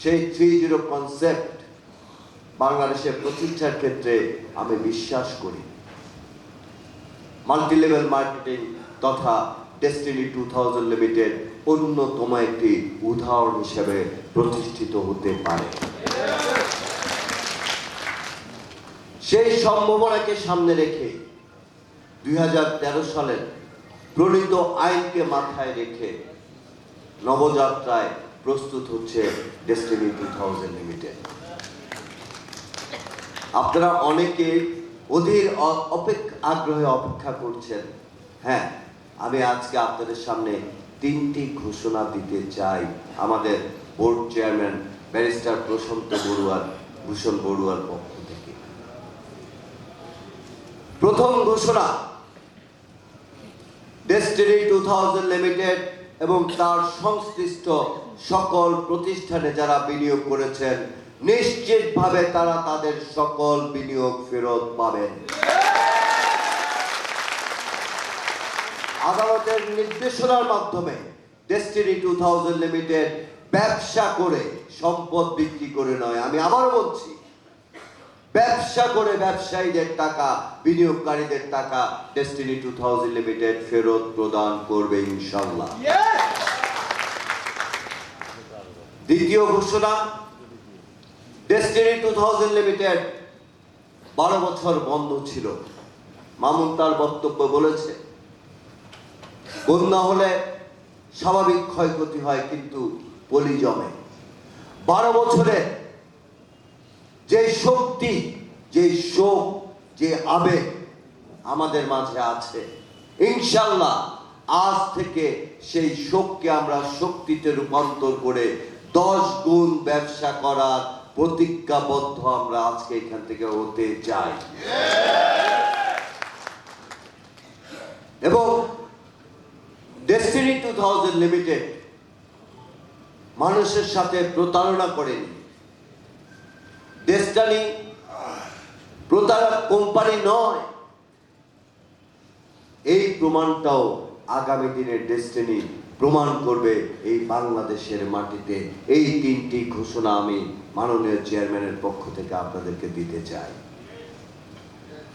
সেই three zero concept বাংলাদেশের প্রতিষ্ঠার ক্ষেত্রে আমি বিশ্বাস করি। মাল্টি লেভেল মার্কেটিং তথা ডেস্টিনি টু থাউজেন্ড লিমিটেড অন্যতম একটি উদাহরণ হিসেবে প্রতিষ্ঠিত হতে পারে। সেই সম্ভাবনাকে সামনে রেখে দুই সালের প্রণীত আইনকে মাথায় রেখে নবযাত্রায় প্রস্তুত হচ্ছে ডেস্টিনি টু থাউজেন্ড লিমিটেড আপনারা অনেকে অধীর অপেক্ষা আগ্রহে অপেক্ষা করছেন। হ্যাঁ আমি আজকে আপনাদের সামনে তিনটি ঘোষণা দিতে চাই। আমাদের বোর্ড চেয়ারম্যান ব্যারিস্টার প্রশান্ত বড়ুয়ার, ভূষণ বড়ুয়ার পক্ষ থেকে। প্রথম ঘোষণা ডেস্টিনি টু থাউজেন্ড লিমিটেড এবং তার সংশ্লিষ্ট সকল প্রতিষ্ঠানে যারা বিনিয়োগ করেছেন, নিশ্চিতভাবে তারা তাদের সকল বিনিয়োগ ফেরত পাবেন। আদালতের নির্দেশনার মাধ্যমে ডেস্টিনি টু থাউজেন্ড লিমিটেড ব্যবসা করে সম্পদ বিক্রি করে নয়। আমি আবার বলছি ব্যবসা করে ব্যবসায়ীদের টাকা, বিনিয়োগকারীদের টাকা ডেস্টিনি টু থাউজেন্ড লিমিটেড ফেরত প্রদান করবে ইনশাল্লাহ দ্বিতীয় ঘোষণা ডেস্টিনি টু থাউজেন্ড লিমিটেড বারো বছর বন্ধ ছিল। মামুন তার বক্তব্য বলেছে, বন্যা হলে স্বাভাবিক ক্ষয়ক্ষতি হয় কিন্তু পলি জমে। বারো বছরে যে শক্তি, যে শোক, যে আবেগ আমাদের মাঝে আছে, ইনশাল্লাহ আজ থেকে সেই শোককে আমরা শক্তিতে রূপান্তর করে দশ গুণ ব্যবসা করার প্রতিজ্ঞাবদ্ধ আমরা আজকে এখান থেকে হতে চাই। এবং ডেস্টিনি টু থাউজেন্ড লিমিটেড মানুষের সাথে প্রতারণা করেনি। ডেস্টানি প্রতারক কোম্পানি নয়। এই প্রমাণটাও আগামী দিনের ডেস্টিনি প্রমাণ করবে এই বাংলাদেশের মাটিতে। এই তিনটি ঘোষণা আমি মাননীয় চেয়ারম্যানের পক্ষ থেকে আপনাদেরকে দিতে চাই।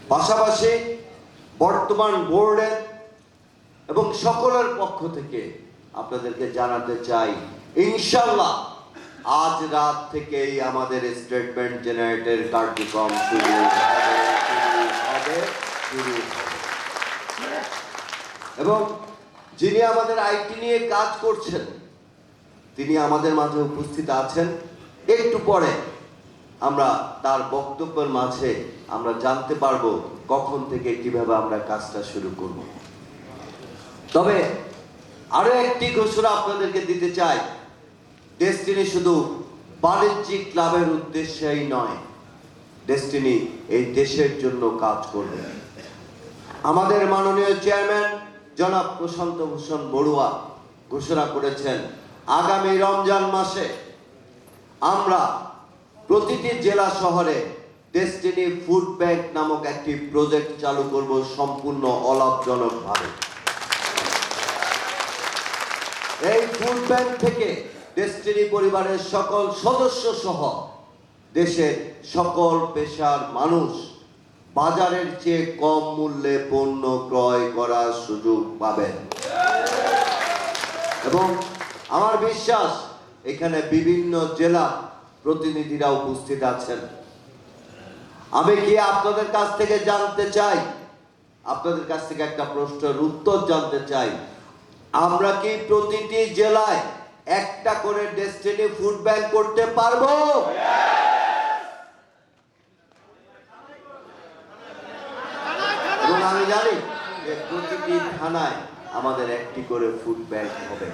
পাশাপাশি বর্তমান বোর্ডের এবং সকলের পক্ষ থেকে আপনাদেরকে জানাতে চাই ইনশাল্লাহ আজ রাত থেকেই আমাদের স্টেটমেন্ট জেনারেটের কার্যক্রম শুরু হবে, শুরু এবং যিনি আমাদের আইটি নিয়ে কাজ করছেন, তিনি আমাদের মাঝে উপস্থিত আছেন। একটু পরে আমরা তার বক্তব্যের মাঝে আমরা জানতে পারব কখন থেকে কীভাবে আমরা কাজটা শুরু করব। তবে আরও একটি ঘোষণা আপনাদেরকে দিতে চাই। ডেস্টিনি শুধু বাণিজ্যিক লাভের উদ্দেশ্যেই নয়। ডেস্টিনি এই দেশের জন্য কাজ করবে। আমাদের মাননীয় চেয়ারম্যান জনাব প্রশান্ত ভূষণ বড়ুয়া ঘোষণা করেছেন, আগামী রমজান মাসে আমরা প্রতিটি জেলা শহরে ডেস্টিনি ফুড ব্যাংক নামক একটি প্রজেক্ট চালু করব সম্পূর্ণ অলাভজনকভাবে। এই ফুড ব্যাংক থেকে ডেস্টিনি পরিবারের সকল সদস্য সহ দেশের সকল পেশার মানুষ বাজারের চেয়ে কম মূল্যে পণ্য ক্রয় করার সুযোগ পাবেন। এবং আমার বিশ্বাস, এখানে বিভিন্ন জেলা প্রতিনিধিরা উপস্থিত আছেন। আমি কি আপনাদের কাছ থেকে জানতে চাই? আপনাদের কাছ থেকে একটা প্রশ্নের উত্তর জানতে চাই। আমরা কি প্রতিটি জেলায় একটা করে ডেস্টিনি ফুড ব্যাংক করতে পারব? আমি জানি যে প্রতিটি থানায় আমাদের একটি করে ফুড ব্যাংক হবে।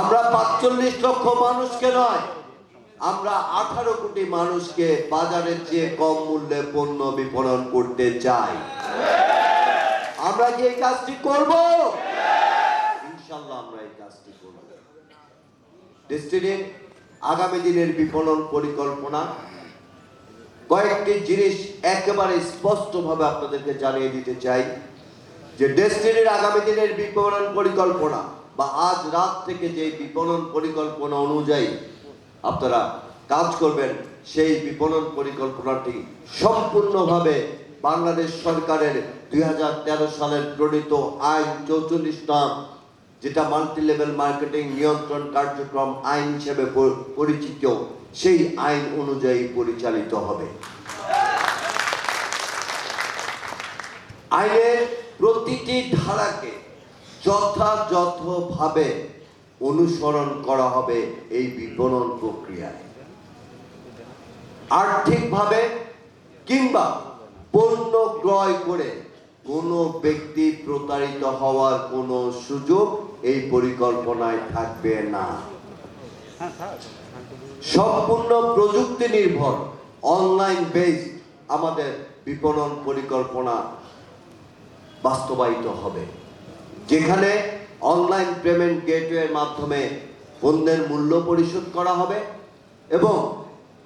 আমরা পাঁচচল্লিশ লক্ষ মানুষকে নয়, আমরা আঠারো কোটি মানুষকে বাজারের চেয়ে কম মূল্যে পণ্য বিপণন করতে চাই। আমরা কি এই কাজটি করব ইনশাল্লাহ আমরা এই কাজটি করব ডেস্টিনির আগামী দিনের বিপণন পরিকল্পনা। কয়েকটি জিনিস একেবারে স্পষ্টভাবে আপনাদেরকে জানিয়ে দিতে চাই, যে ডেস্টিনির আগামী দিনের বিপণন পরিকল্পনা বা আজ রাত থেকে যে বিপণন পরিকল্পনা অনুযায়ী আপনারা কাজ করবেন, সেই বিপণন পরিকল্পনাটি সম্পূর্ণভাবে বাংলাদেশ সরকারের দুই হাজার তেরো সালের প্রণীত আইন চৌচল্লিশ নাম যেটা মাল্টি লেভেল মার্কেটিং নিয়ন্ত্রণ কার্যক্রম আইন হিসেবে পরিচিত, সেই আইন অনুযায়ী পরিচালিত হবে। আইনের প্রতিটি ধারাকে যথাযথভাবে অনুসরণ করা হবে এই বিপণন প্রক্রিয়ায়। আর্থিকভাবে কিংবা পণ্য ক্রয় করে কোনো ব্যক্তি প্রতারিত হওয়ার কোনো সুযোগ এই পরিকল্পনায় থাকবে না। সম্পূর্ণ প্রযুক্তি নির্ভর অনলাইন বেস আমাদের বিপণন পরিকল্পনা বাস্তবায়িত হবে। যেখানে অনলাইন পেমেন্ট গেটওয়ের মাধ্যমে পণ্যের মূল্য পরিশোধ করা হবে এবং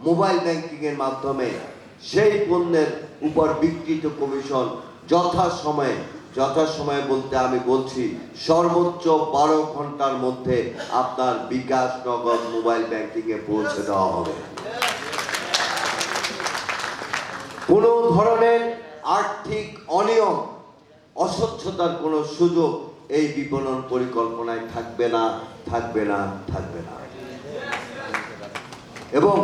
মোবাইল ব্যাংকিং এর মাধ্যমে সেই পণ্যের উপর বিকৃত কমিশন যথাসময়ে যথাসময়ে বলতে আমি বলছি, সর্বোচ্চ বারো ঘণ্টার মধ্যে আপনার বিকাশ নগদ মোবাইল ব্যাংকিং এ পৌঁছে দেওয়া হবে। কোনো ধরনের আর্থিক অনিয়ম, অস্বচ্ছতার কোনো সুযোগ এই বিপণন পরিকল্পনায় থাকবে না থাকবে না থাকবে না। এবং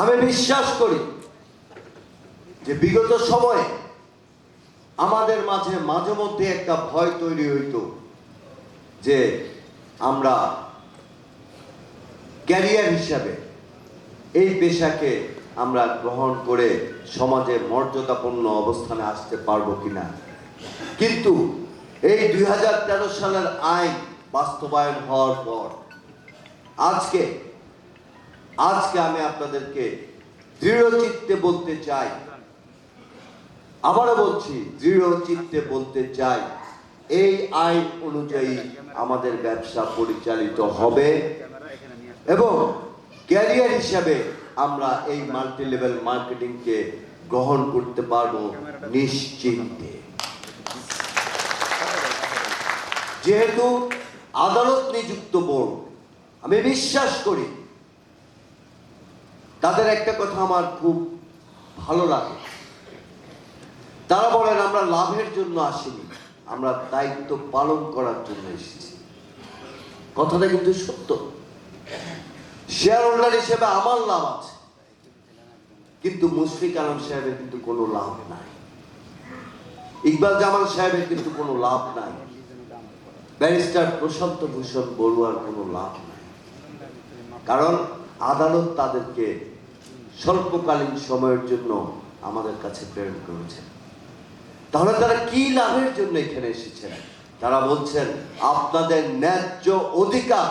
আমি বিশ্বাস করি যে বিগত সময়ে আমাদের মাঝে মাঝে মধ্যে একটা ভয় তৈরি হইতো যে আমরা ক্যারিয়ার হিসাবে এই পেশাকে আমরা গ্রহণ করে সমাজে মর্যাদাপূর্ণ অবস্থানে আসতে পারব কিনা। কিন্তু এই দুই হাজার তেরো সালের আইন বাস্তবায়ন হওয়ার পর আজকে আজকে আমি আপনাদেরকে দৃঢ় চিত্তে বলতে চাই আবারও বলছি, দৃঢ় চিত্তে বলতে চাই, এই আইন অনুযায়ী আমাদের ব্যবসা পরিচালিত হবে এবং ক্যারিয়ার হিসাবে আমরা এই মাল্টি লেভেল মার্কেটিংকে গ্রহণ করতে পারব নিশ্চিন্তে। যেহেতু আদালত নিযুক্ত বোর্ড, আমি বিশ্বাস করি তাদের একটা কথা আমার খুব ভালো লাগে। তারা বলেন, আমরা লাভের জন্য আসিনি, আমরা দায়িত্ব পালন করার জন্য এসেছি। কথাটা কিন্তু সত্য। শেয়ার হোল্ডার হিসেবে আমার লাভ আছে, কিন্তু মুশফিক আলম সাহেবের কিন্তু কোনো লাভ নাই। ইকবাল জামাল সাহেবের কিন্তু কোনো লাভ নাই। ব্যারিস্টার প্রশান্ত ভূষণ বড়ুয়ার কোনো লাভ নাই। কারণ আদালত তাদেরকে স্বল্পকালীন সময়ের জন্য আমাদের কাছে প্রেরণ করেছে তাহলে তারা কি লাভের জন্য এখানে এসেছেন? তারা বলছেন, আপনাদের ন্যায্য অধিকার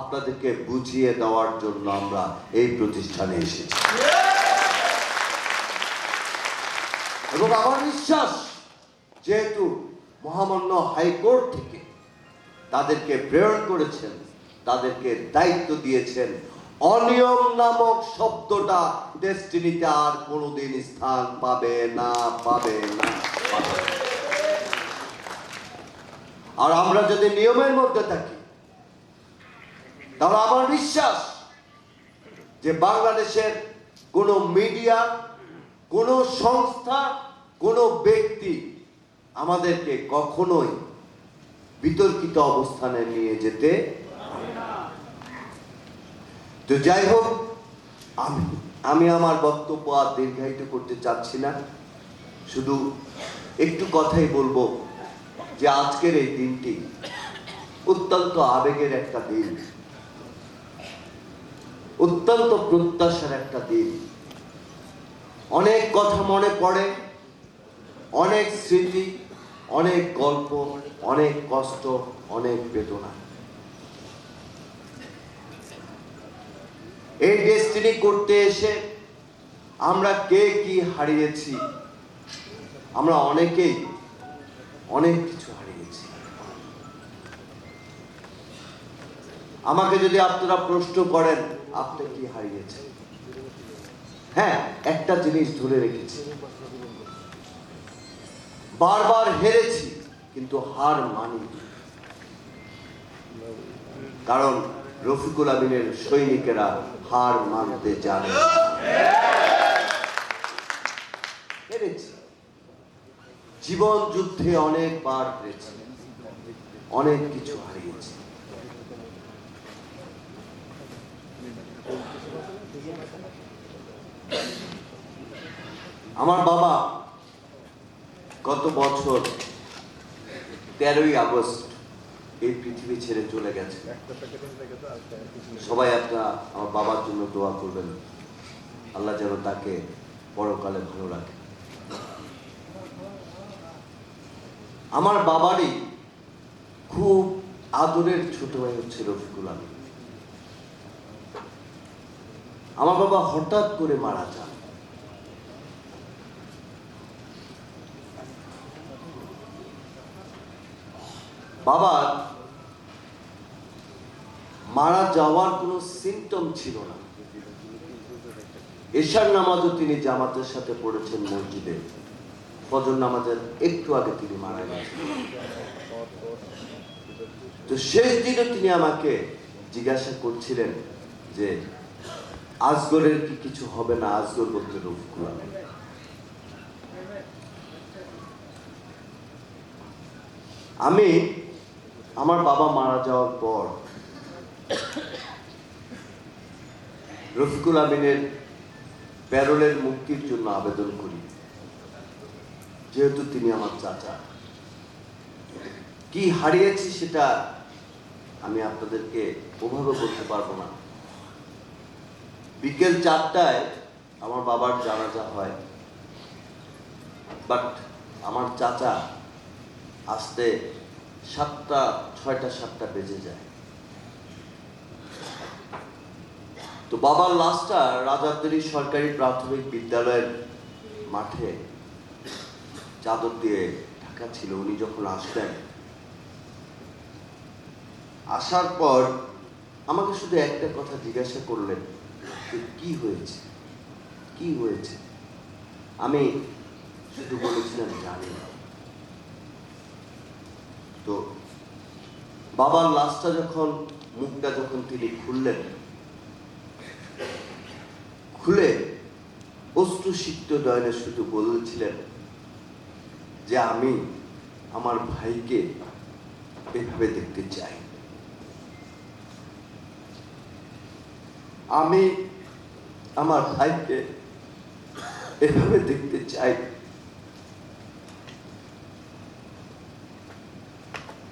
আপনাদেরকে বুঝিয়ে দেওয়ার জন্য আমরা এই প্রতিষ্ঠানে এসেছি। এবং আমার বিশ্বাস, যেহেতু মহামান্য হাইকোর্ট থেকে তাদেরকে প্রেরণ করেছেন, তাদেরকে দায়িত্ব দিয়েছেন অনিয়ম নামক শব্দটা ডেস্টিনিতে আর কোনোদিন স্থান পাবে না পাবে না আর আমরা যদি নিয়মের মধ্যে থাকি, তাহলে আমার বিশ্বাস যে বাংলাদেশের কোনো মিডিয়া, কোনো সংস্থা, কোনো ব্যক্তি আমাদেরকে কখনোই বিতর্কিত অবস্থানে নিয়ে যেতে। তো যাই হোক, আমি আমি আমার বক্তব্য আর দীর্ঘায়িত করতে চাচ্ছি না। শুধু একটু কথাই বলব যে আজকের এই দিনটি অত্যন্ত আবেগের একটা দিন। অত্যন্ত প্রত্যাশার একটা দিন। অনেক কথা মনে পড়ে, অনেক স্মৃতি, অনেক গল্প, অনেক কষ্ট, অনেক বেদনা। এই ডেস্টিনি করতে এসে আমরা কে কি হারিয়েছি? আমরা অনেকেই অনেক কিছু হারিয়েছি। আমাকে যদি আপনারা প্রশ্ন করেন, আপনি কি হারিয়েছেন? হ্যাঁ একটা জিনিস ধরে রেখেছি। বারবার হেরেছি, কিন্তু হার মানি কারণ রফিকুল আমিনের সৈনিকেরা হার মানতে জানে। জীবন যুদ্ধে অনেকবার হেরেছি অনেক কিছু হারিয়েছি। আমার বাবা গত বছর তেরোই আগস্ট এই পৃথিবী ছেড়ে চলে গেছে। সবাই আপনারা আমার বাবার জন্য দোয়া করবেন। আল্লাহ যেন তাকে পরকালে ভালো রাখে। আমার বাবারই খুব আদরের ছোট ভাই হচ্ছে রফিকুল আলম। আমার বাবা হঠাৎ করে মারা যান। বাবার মারা যাওয়ার কোনো সিমটম ছিল না। এশার নামাজও তিনি জামাতের সাথে পড়েছেন মসজিদে। ফজর নামাজের একটু আগে তিনি মারা গেছেন। তো শেষ দিনে তিনি আমাকে জিজ্ঞাসা করছিলেন যে, আজগরের কি কিছু হবে না? আজগর বলতে রফিকুল আলম আমি, আমার বাবা মারা যাওয়ার পর রফিকুল আমিনের প্যারোলের মুক্তির জন্য আবেদন করি। যেহেতু তিনি আমার চাচা। কি হারিয়েছি সেটা আমি আপনাদেরকে ওভাবে বলতে পারব না। বিকেল চারটায় আমার বাবার জানাজা হয়। বাট আমার চাচা আসতে সাতটা, ছয়টা, সাতটা বেজে যায়। তো বাবার লাশটা রাজারদেরি সরকারি প্রাথমিক বিদ্যালয়ের মাঠে চাদর দিয়ে ঢাকা ছিল, উনি যখন আসলেন, আসার পর আমাকে শুধু একটা কথা জিজ্ঞাসা করলেন কি হয়েছে? কি হয়েছে? আমি শুধু বলেছিলাম, জানি না। তো বাবার লাশটা যখন, মুখটা যখন তিনি খুললেন খুলে অশ্রুসিক্ত দয়নে শুধু বলেছিলেন যে আমি আমার ভাইকে এভাবে দেখতে চাই। আমি আমার ভাইকে এভাবে দেখতে চাই।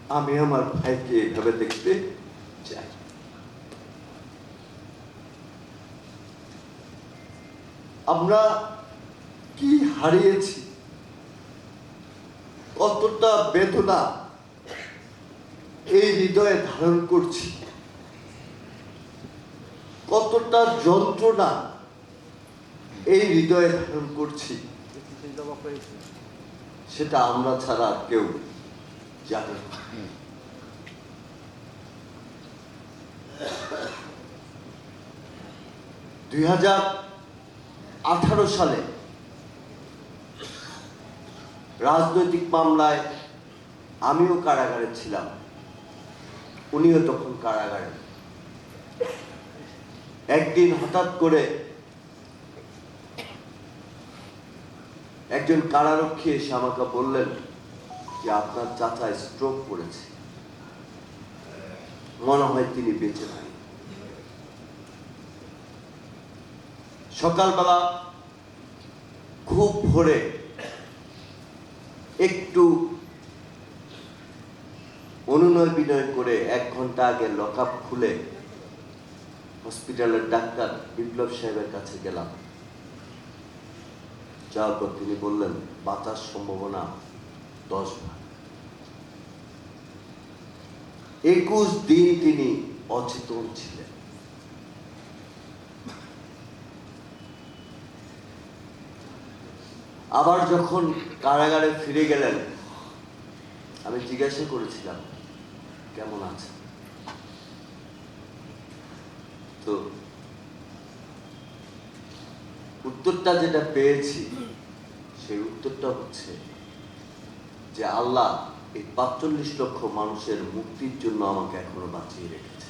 আমি আমার ভাইকে এভাবে দেখতে চাই। আমরা কি হারিয়েছি? কতটা বেদনা এই হৃদয়ে ধারণ করছি? কতটা যন্ত্রণা এই হৃদয়ে ধারণ করছি? সেটা আমরা ছাড়া কেউ জানে দুই হাজার আঠারো সালে রাজনৈতিক মামলায় আমিও কারাগারে ছিলাম। উনিও তখন কারাগারে। একদিন হঠাৎ করে একজন কারারক্ষী এসে আমাকে বললেন যে, আপনার চাচা স্ট্রোক করেছে। মনে হয় তিনি বেঁচে নাই সকালবেলা খুব ভোরে একটু অনুনয় বিনয় করে এক ঘণ্টা আগে লকআপ খুলে হসপিটালের ডাক্তার বিপ্লব সাহেবের কাছে গেলাম। যাওয়ার পর তিনি বললেন বাঁচার সম্ভাবনা দশ ভাগ। একুশ দিন তিনি অচেতন ছিলেন। আবার যখন কারাগারে ফিরে গেলেন, আমি জিজ্ঞাসা করেছিলাম, কেমন আছে তো উত্তরটা যেটা পেয়েছি, সেই উত্তরটা হচ্ছে যে আল্লাহ এই পাঁচচল্লিশ লক্ষ মানুষের মুক্তির জন্য আমাকে এখনও বাঁচিয়ে রেখেছে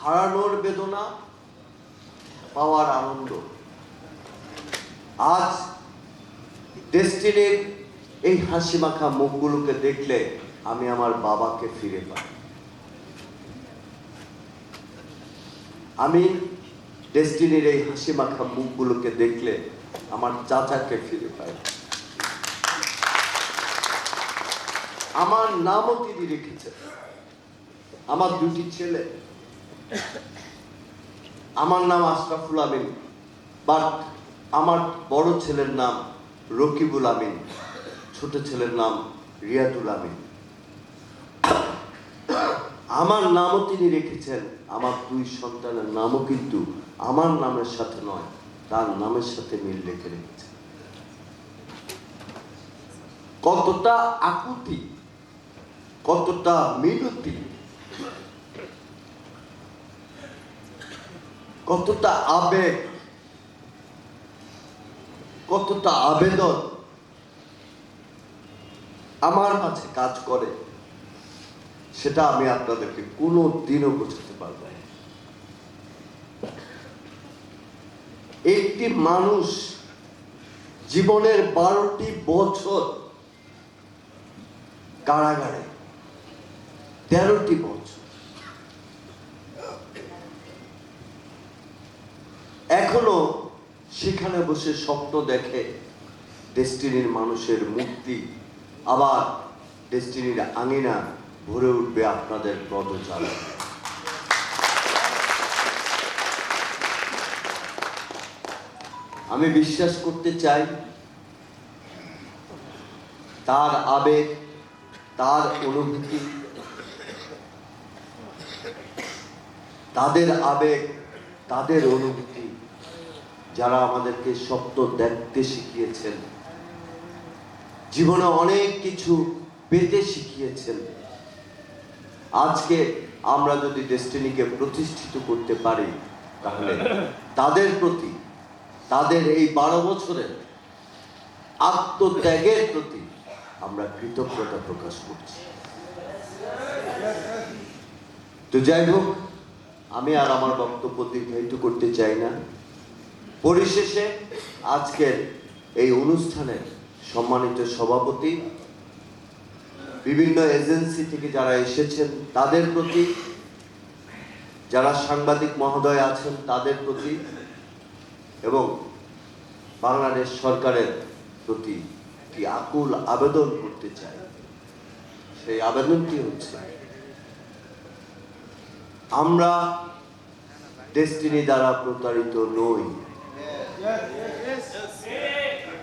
হারানোর বেদনা পাওয়ার আনন্দ। আজ ডেস্টিনির এই হাসি মাখা মুখগুলোকে দেখলে আমি আমার বাবাকে ফিরে পাই। আমি ডেস্টিনির এই হাসি মাখা মুখগুলোকে দেখলে আমার চাচাকে ফিরে পাই। আমার নামও তিনি রেখেছেন। আমার দুটি ছেলে। আমার নাম আশরাফুল আমিন বাট আমার বড় ছেলের নাম রকিবুল আমিন, ছোট ছেলের নাম রিয়াদুল আমিন। আমার নামও তিনি রেখেছেন, আমার দুই সন্তানের নামও কিন্তু আমার নামের সাথে নয়, তার নামের সাথে মিল রেখে রেখেছেন। কতটা আকুতি, কতটা মিনতি কতটা আবেগ, কতটা আবেদন আমার মাঝে কাজ করে, সেটা আমি আপনাদেরকে কোনো দিনও বোঝাতে পারব না। একটি মানুষ জীবনের বারোটি বছর কারাগারে, তেরোটি বছর এখনও সেখানে বসে স্বপ্ন দেখে ডেস্টিনির মানুষের মুক্তি। আবার ডেস্টিনির আঙিনা ভরে উঠবে আপনাদের পদচারণ। আমি বিশ্বাস করতে চাই, তার আবেগ, তার অনুভূতি, তাদের আবেগ, তাদের অনুভূতি যারা আমাদেরকে স্বপ্ন দেখতে শিখিয়েছেন। জীবনে অনেক কিছু পেতে শিখিয়েছেন। আজকে আমরা যদি ডেস্টিনিকে প্রতিষ্ঠিত করতে পারি, তাহলে তাদের প্রতি, তাদের এই বারো বছরের আত্মত্যাগের প্রতি আমরা কৃতজ্ঞতা প্রকাশ করছি। তো যাই হোক, আমি আর আমার বক্তব্য দীর্ঘায়িত করতে চাই না। পরিশেষে আজকের এই অনুষ্ঠানের সম্মানিত সভাপতি, বিভিন্ন এজেন্সি থেকে যারা এসেছেন, তাদের প্রতি, যারা সাংবাদিক মহোদয় আছেন, তাদের প্রতি এবং বাংলাদেশ সরকারের প্রতি কি আকুল আবেদন করতে চাই। সেই আবেদনটি হচ্ছে, আমরা ডেস্টিনি দ্বারা প্রতারিত নই।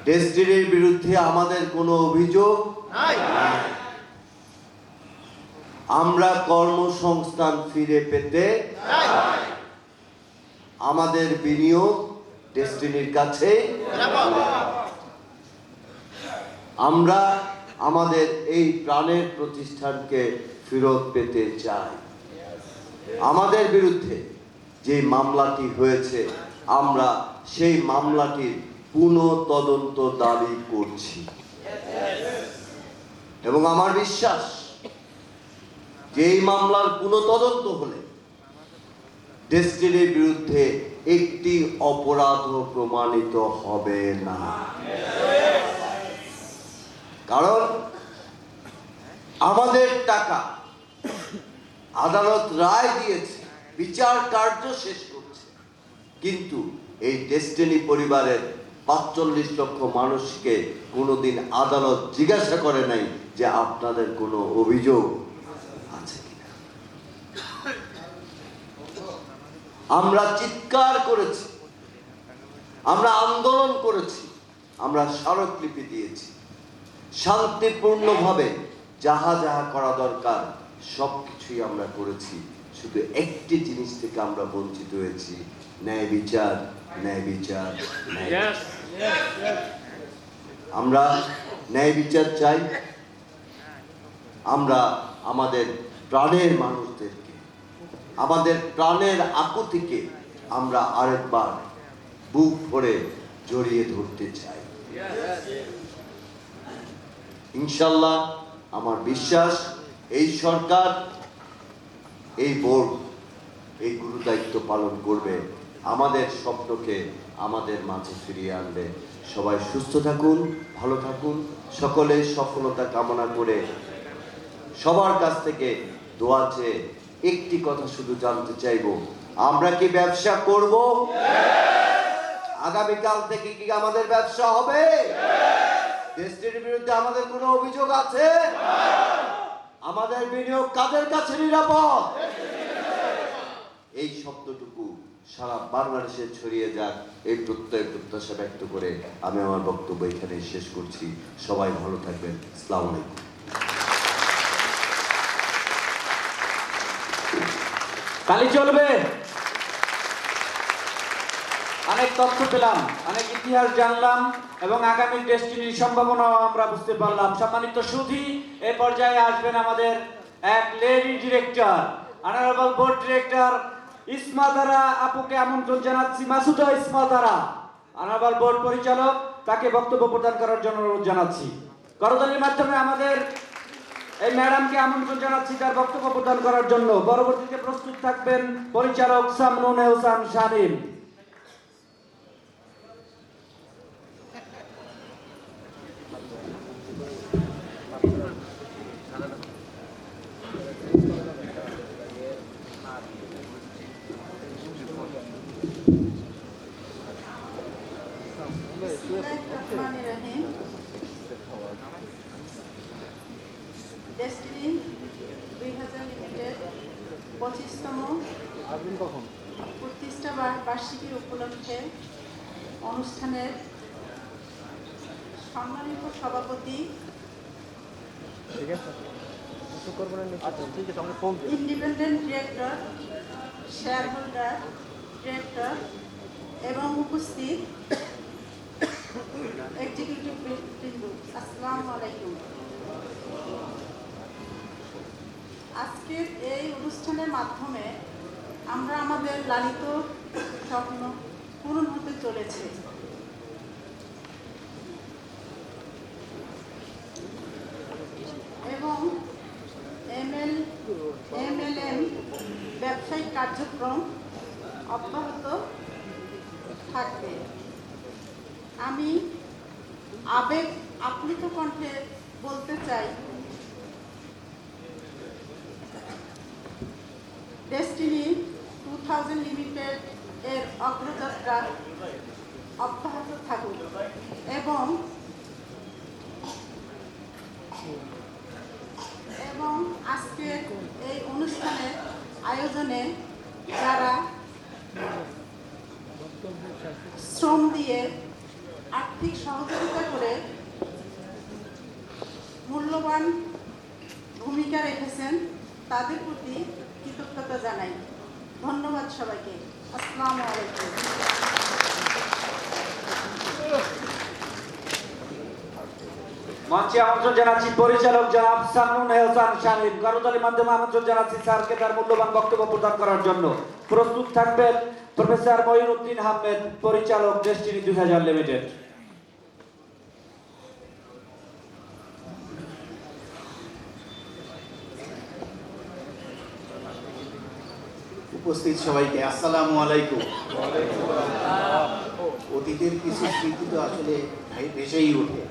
ডেস্টিনির বিরুদ্ধে আমাদের কোনো অভিযোগ নাই। আমরা কর্মসংস্থান ফিরে পেতে আমাদের বিনিয়োগ ডেস্টিনির কাছে। আমরা আমাদের এই প্রাণের প্রতিষ্ঠানকে ফেরত পেতে চাই। আমাদের বিরুদ্ধে যে মামলাটি হয়েছে আমরা সেই মামলাটির পুনঃ তদন্ত দাবি করছি। এবং আমার বিশ্বাস যে এই মামলার পুনঃ তদন্ত হলে ডেস্টিনির বিরুদ্ধে একটি অপরাধ প্রমাণিত হবে না। কারণ আমাদের টাকা আদালত রায় দিয়েছে, বিচার কার্য শেষ করছে। কিন্তু এই ডেস্টিনি পরিবারের পাঁচচল্লিশ লক্ষ মানুষকে কোনোদিন আদালত জিজ্ঞাসা করে নাই যে আপনাদের কোনো অভিযোগ আছে আমরা চিৎকার করেছি। আমরা আন্দোলন করেছি। আমরা স্মারকলিপি দিয়েছি। শান্তিপূর্ণভাবে যাহা যাহা করা দরকার সব কিছুই আমরা করেছি। শুধু একটি জিনিস থেকে আমরা বঞ্চিত হয়েছি ন্যায় বিচার ন্যায় বিচার আমরা ন্যায় বিচার চাই। আমরা আমাদের প্রাণের মানুষদেরকে আমাদের প্রাণের আকুতিকে আমরা আরেকবার বুক ভরে জড়িয়ে ধরতে চাই। ইনশাল্লাহ আমার বিশ্বাস এই সরকার এই বোর্ড এই গুরু দায়িত্ব পালন করবে। আমাদের স্বপ্নকে আমাদের মাঝে ফিরিয়ে আনবে। সবাই সুস্থ থাকুন, ভালো থাকুন, সকলে সফলতা কামনা করে সবার কাছ থেকে দোয়া চেয়ে একটি কথা শুধু জানতে চাইব, আমরা কি ব্যবসা করব? আগামীকাল থেকে কি আমাদের ব্যবসা হবে? দেশটির বিরুদ্ধে আমাদের কোনো অভিযোগ আছে? আমাদের বিনিয়োগ কাদের কাছে নিরাপদ? এই শব্দটুকু সারা বাংলাদেশে ছড়িয়ে যাক এই প্রত্যয় প্রত্যাশা ব্যক্ত করে আমি আমার বক্তব্য এখানে শেষ করছি। সবাই ভালো থাকবেন। আসসালামু আলাইকুম। কালি চলবে। অনেক তথ্য পেলাম, অনেক ইতিহাস জানলাম এবং আগামী ডেস্টিনির সম্ভাবনাও আমরা বুঝতে পারলাম। সম্মানিত সুধি, এ পর্যায়ে আসবেন আমাদের এক lady director honourable board director Isma দ্বারা আপুকে আমন্ত্রণ জানাচ্ছি, মাসুদা ইসমা দ্বারা। আনাবার বোর্ড পরিচালক, তাকে বক্তব্য প্রদান করার জন্য অনুরোধ জানাচ্ছি। করতালির মাধ্যমে আমাদের এই ম্যাডামকে আমন্ত্রণ জানাচ্ছি, তার বক্তব্য প্রদান করার জন্য। পরবর্তীতে প্রস্তুত থাকবেন পরিচালক সামনুন হোসান শামীম ডেস্টিনি দুই হাজার লিমিটেড পঁচিশতম প্রতিষ্ঠা বার্ষিকীর উপলক্ষে অনুষ্ঠানের সম্মানিত সভাপতি independent director share holder director এবং উপস্থিত এক্সিকিউটিভ বৃন্দ আসসালামু আজকের এই অনুষ্ঠানের মাধ্যমে আমরা আমাদের লালিত স্বপ্ন পূরণ হতে চলেছে। এবং এমএল, এমএলএম ব্যবসায়িক কার্যক্রম অব্যাহত থাকবে। আমি আবেগ আপ্লুত কণ্ঠে বলতে চাই। ডেস্টিনি টু থাউজেন্ড লিমিটেড এর অগ্রযাত্রা অব্যাহত থাকুক এবং এবং আজকের এই অনুষ্ঠানের আয়োজনে যারা শ্রম দিয়ে আর্থিক সহযোগিতা করে মূল্যবান ভূমিকা রেখেছেন, তাদের প্রতি কৃতজ্ঞতা জানাই। ধন্যবাদ সবাইকে। আসসালামু আলাইকুম। মঞ্চে আমন্ত্রণ জানাচ্ছি পরিচালক জনাব মাধ্যমে আমন্ত্রণ জানাচ্ছি স্যারকে তার মূল্যবান বক্তব্য প্রদান করার জন্য। প্রস্তুত থাকবেন প্রফেসর মঈনুদ্দিন আহমেদ, পরিচালক ডেস্টিনি দুই হাজার লিমিটেড। উপস্থিত সবাইকে, আসসালামু আলাইকুম। অতীতের কিছু স্মৃতি তো আসলে ভেসেই ওঠে।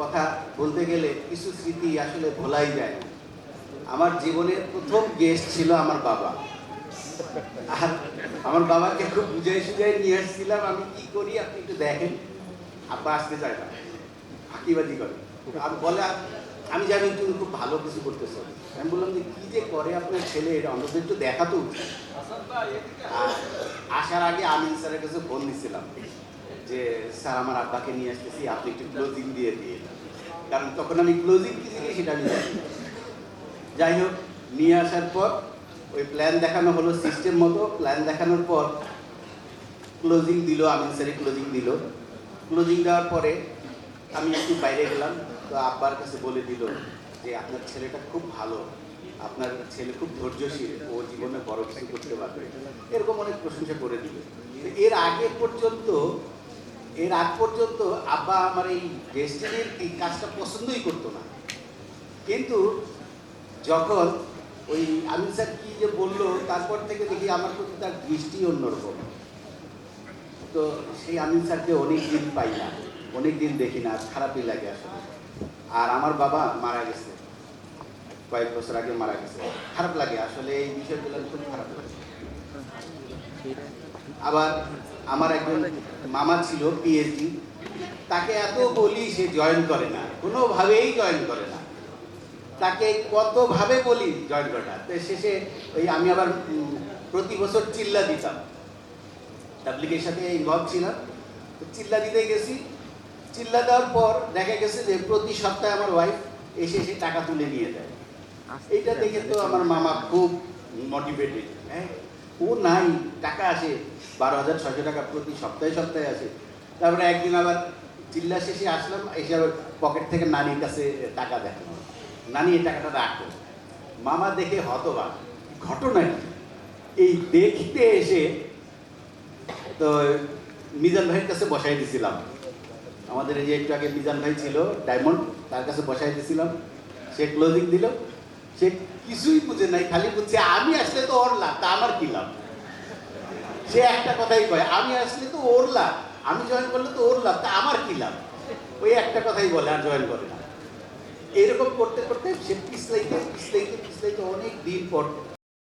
কথা বলতে গেলে কিছু স্মৃতি আসলে ভোলাই যায়। আমার জীবনের প্রথম গেস্ট ছিল আমার বাবা। আর আমার বাবাকে খুব বুঝাই সুঝাই নিয়ে আসছিলাম, আমি কি করি আপনি একটু দেখেন। আব্বা আসতে চায় না। ফাঁকিবাজি করে। আমি বলে আমি জানি তুমি খুব ভালো কিছু করতেছো। আমি বললাম যে, কি যে করে আপনার ছেলে এটা? অন্তত দেখা তো আসার আগে আমি স্যারের কাছে ফোন দিচ্ছিলাম যে, স্যার, আমার আব্বাকে নিয়ে আসতেছি, আপনি একটু ক্লোজিং দিয়ে দিয়ে কারণ তখন আমি ক্লোজিং কি জিনিস সেটা আমি জানি যাই হোক, নিয়ে আসার পর ওই প্ল্যান দেখানো হলো সিস্টেম মতো। প্ল্যান দেখানোর পর ক্লোজিং দিল, আমিন স্যারে ক্লোজিং দিল। ক্লোজিং দেওয়ার পরে আমি একটু বাইরে গেলাম। তো আব্বার কাছে বলে দিল যে, আপনার ছেলেটা খুব ভালো। আপনার ছেলে খুব ধৈর্যশীল। ও জীবনে বড় কিছু করতে পারবে। এরকম অনেক প্রশংসা করে দিল। এর আগে পর্যন্ত, এর আগ পর্যন্ত আব্বা আমার এই ডেস্টিনির এই কাজটা পছন্দই করতো না। কিন্তু যখন ওই আমিন স্যার কি যে বলল, তারপর থেকে দেখি আমার প্রতি তার দৃষ্টি অন্যরকম। তো সেই আমিন স্যারকে অনেক দিন পাই না অনেক দিন দেখি না খারাপই লাগে আসলে। আর আমার বাবা মারা গেছে। কয়েক বছর আগে মারা গেছে। খারাপ লাগে, আসলে এই বিষয়গুলো খুব খারাপ লাগে। আবার আমার একজন মামা ছিল পিএইচডি তাকে এত বলি সে জয়েন করে না, কোনোভাবেই জয়েন করে না। তাকে কতভাবে বলি জয়েন করে না। তো শেষে ওই আমি আবার প্রতি বছর চিল্লা দিতাম। তাবলিগের সাথে ইনভলভ ছিলাম। চিল্লা দিতে গেছি। চিল্লা দেওয়ার পর দেখা গেছে যে প্রতি সপ্তাহে আমার ওয়াইফ এসে এসে টাকা তুলে নিয়ে যায়। এইটা দেখে তো আমার মামা খুব মোটিভেটেড হ্যাঁ? ও নাই টাকা আসে বারো হাজার ছশো টাকা প্রতি সপ্তাহে সপ্তাহে আসে তারপরে একদিন আবার চিল্লা শেষে আসলাম এসে আবার পকেট থেকে নানির কাছে টাকা দেখানো নানি এই টাকাটা রাখো মামা দেখে হতবাক। ঘটনা কি? এই দেখতে এসে তো মিজান ভাইয়ের কাছে বসাই দিছিলাম। আমাদের এই একটু আগে মিজান ভাই ছিল, ডায়মন্ড, তার কাছে বসাই দিছিলাম সে ক্লোজিং দিল। সে কিছুই বুঝে নাই, খালি বুঝছে আমি আসলে তো ওর লাভ, তা আমার কি লাভ? সে একটা কথাই কয়, আমি আসলে তো ওর লাভ, আমি জয়েন করলে তো ওর লাভ, তা আমার কি লাভ? ওই একটা কথাই বলে, আর জয়েন করে না। এরকম করতে করতে সে পিছলাইতে পিছলাইতে পিছলাইতে অনেক দিন পর